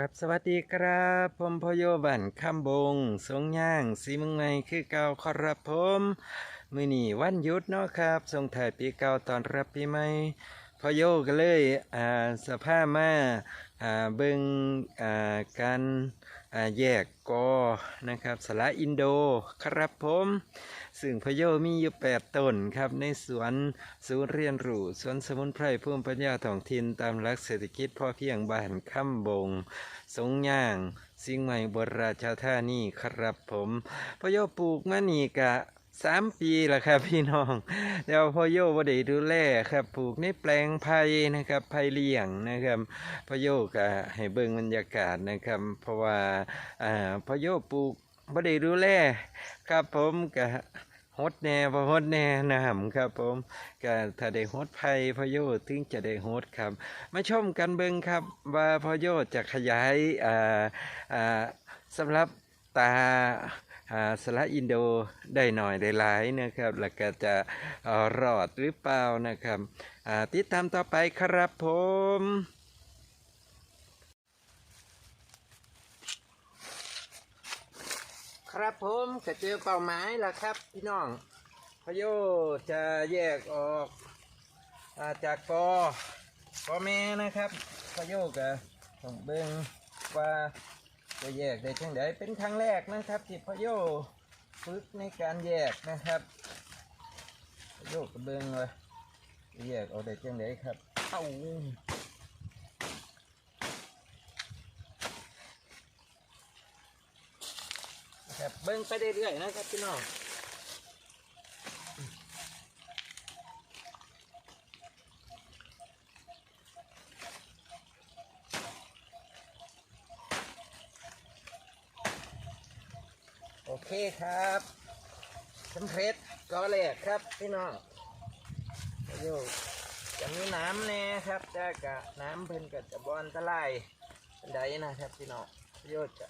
ครับสวัสดีครับผมพโยบันคำบง สงย่างสีเมึงไงคือเก่าครับผมมือนี่วันยุดเนาะครับส่งถ่ายปีเก่าตอนรับปีใหม่พโยก็เลยอ่าสภาพมาอ่าเบิงอ่าการ แยกกอนะครับสละอินโดครับผมซึ่งพโยมีอยู่แปดต้นครับในสวนศูนย์เรียนรู้สวนสมุนไพรพุ่มปัญญาท้องถิ่นตามหลักเศรษฐกิจพอเพียงบ้านค่ำบง สงย่าง สิ่งใหม่บนราชาท่านี่ครับผมพโยปลูกมะนีกะ สามปีแล้วครับพี่น้องแล้วพโยบ่ได้ดูแลครับปลูกในแปลงไผ่นะครับไผ่เลี้ยงนะครับพโยกะให้เบิ่งบรรยากาศนะครับ เพราะว่าอ่าพโยปลูกบ่ได้ดูแลครับผมกะฮดแน่พอฮดแน่น้ำครับผมก็ถ้าได้ฮดไผ่พโยชน์ถึงจะได้ฮดครับ มาชมกันเบิ่งครับ ว่าพโยชน์จะขยายอ่าอ่าสำหรับตา สละอินโดได้หน่อยได้หลายนะครับ แล้วก็จะรอดหรือเปล่านะครับอ่าติดตามต่อไปครับผมครับผมก็เจอเป้าหมายแล้วครับพี่น้องพโยจะแยกออกอาจากกอปอแม่นะครับพโยก็ต้องเบิ่งว่า จะแยกได้จังไดเป็นครั้งแรกนะครับที่พโยฝึกในการแยกนะครับพโยก็เบื้องเลยจะแยกออกได้จังไดครับเอ้าครับเบิ้งไปเรื่อยๆนะครับพี่น้อง เคครับสำเร็จก็แรกครับพี่น้องโยจะมีน้ำแน่ครับแต่กะน้ำเพิ่นก็จะบอนตะไลบันไดนะครับพี่น้องโยจะ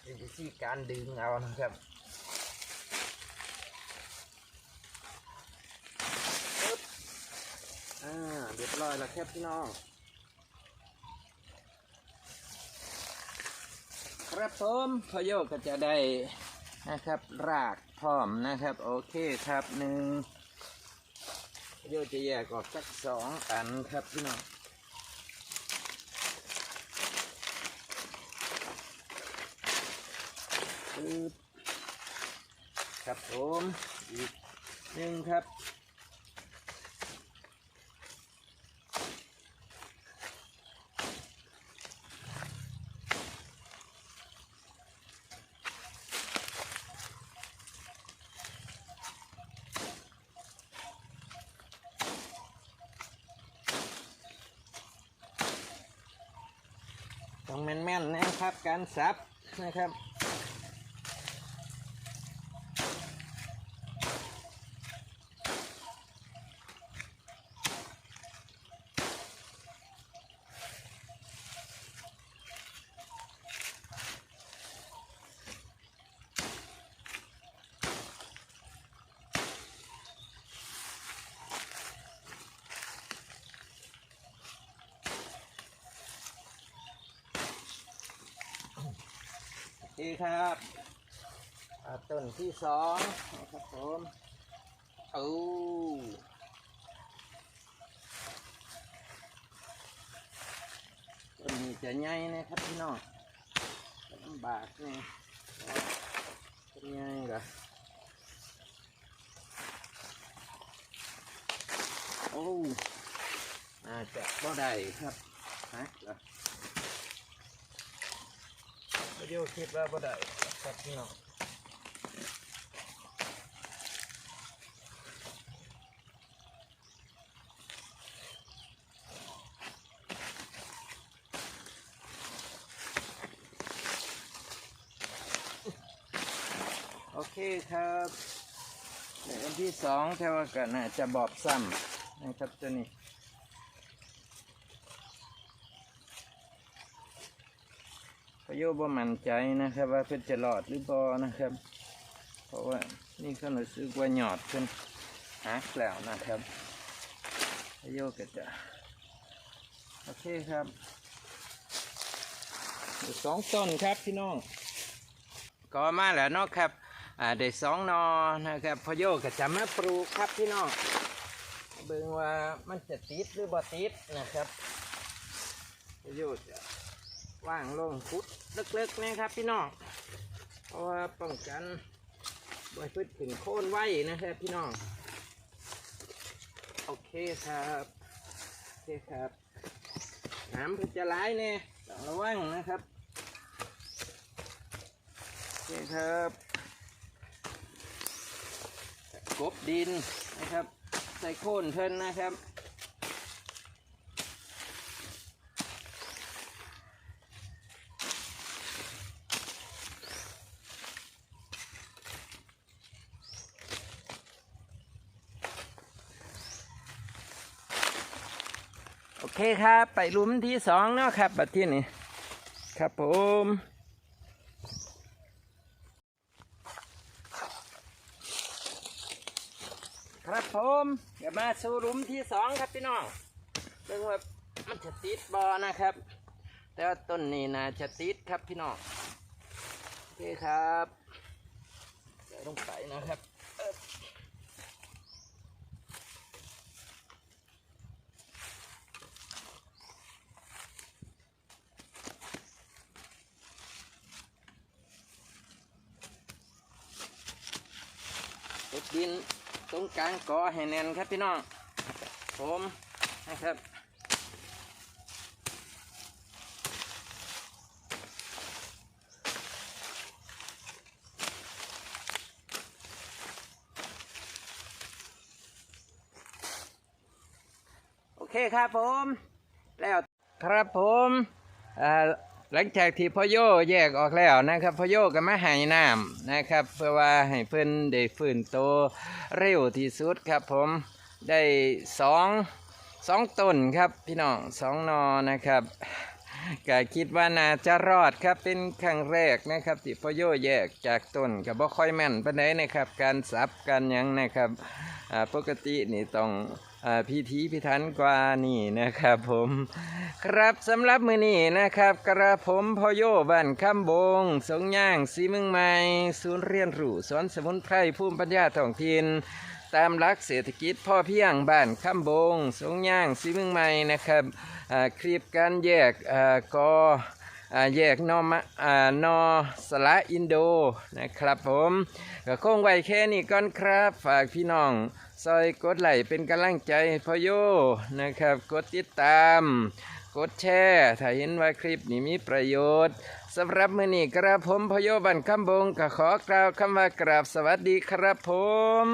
เป็นวิธีการดึงเอานะครับปึ๊บอ่าเรียบร้อยแล้วครับพี่น้องครับผมพโยกก็จะได้ นะครับ รากพร้อมนะครับ โอเคครับหนึ่งพอโยจะแยกออกสักสองอันครับพี่น้องครับผมอีกหนึ่งครับ ต้องแม่นๆนะครับ การซับนะครับ ดีครับต้นที่สองนะครับผมเอาต้นนี้จะใหญ่นะครับพี่น้องลำบากนี่ต้นใหญ่เหรอโอ้อาจจะบ่ได้ครับฮะ เดีโอคลิปแล้วบ่ได้ครับพี่น้องโอเคครับในอันที่สองแถวากันน่าจะบอบซ้ำนะครับตัวนี้ โยบ่มั่นใจนะครับ ว่าเพิ่นจะรอดหรือบ่นะครับ เพราะว่านี่เขารู้สึกว่าหยอดเพิ่นหักแล้วนะครับพโยก็จะโอเคครับสองต้นครับพี่น้องก็มาแล้วเนาะครับอ่าได้สองนอนะครับพโยก็จะมาปลูกครับพี่น้องเบิ่งว่ามันจะติดหรือบ่ติดนะครับพโยจะ ว่างลงพุดเล็กๆนะครับ พี่น้องเพราะว่าป้องกันบ่ให้พืชขึ้นโค่นไว้นะครับพี่น้องโอเคครับโอเคครับน้ำเพิ่นจะไหลายเนี่ยต้องระวังนะครับโอเคครับกบดินนะครับ ใส่โคนเพิ่นนะครับ เคครับ ไปหลุมที่สองเนาะครับบัดที่นี้ครับผมครับผมเดี๋ยวมาสู่หลุมที่สองครับพี่น้องเรื่องว่ามันจะติดบอนะครับ แต่ว่าต้นนี้นะจะติดครับพี่น้องโอเคครับใส่ลงไปนะครับ เอิบเก็บดินตรงกลางกอให้แน่นครับพี่น้องผมนะครับโอเคครับผม แล้วครับผมอ่า หลังจากที่พ่อโยแยกออกแล้วนะครับพ่อโยก็มาให้น้ำนะครับ เพื่อว่าให้เพิ่นได้ฟื้นโตวเร็วที่สุดครับ ผมได้สองสองต้นครับพี่น้องสองนอนะครับก็คิดว่าน่าจะรอดครับเป็นครั้งแรกนะครับที่พ่อโยแยกจากต้นก็บ่ค่อยแม่นปานใดนะครับ การสับการยังนะครับปกตินี่ต้อง พิธีพิธันกว่านี่นะครับผมครับสำหรับมือนี้นะครับ กระผมพอโยบ้านคำบง สงย่างสีมืองใหม่ ศูนย์เรียนรู้สอนสมุนไพรภูมิปัญญาท้องถิ่นตามหลักเศรษฐกิจพ่อเพียงบ้านคำบง สงย่างสีมืองใหม่นะครับคลิปการแยกกอ แยกนอมะอ่านอสละอินโดนะครับผมก็คงไว้แค่นี้ก่อนครับ ฝากพี่น้องซอยกดไลค์เป็นกำลังใจพ่อโยนะครับ กดติดตาม กดแชร์ถ้าเห็นว่าคลิปนี้มีประโยชน์สำหรับมือนี้กระผมพโยบันคำบงก็ขอกล่าวคำว่ากราบสวัสดีครับผม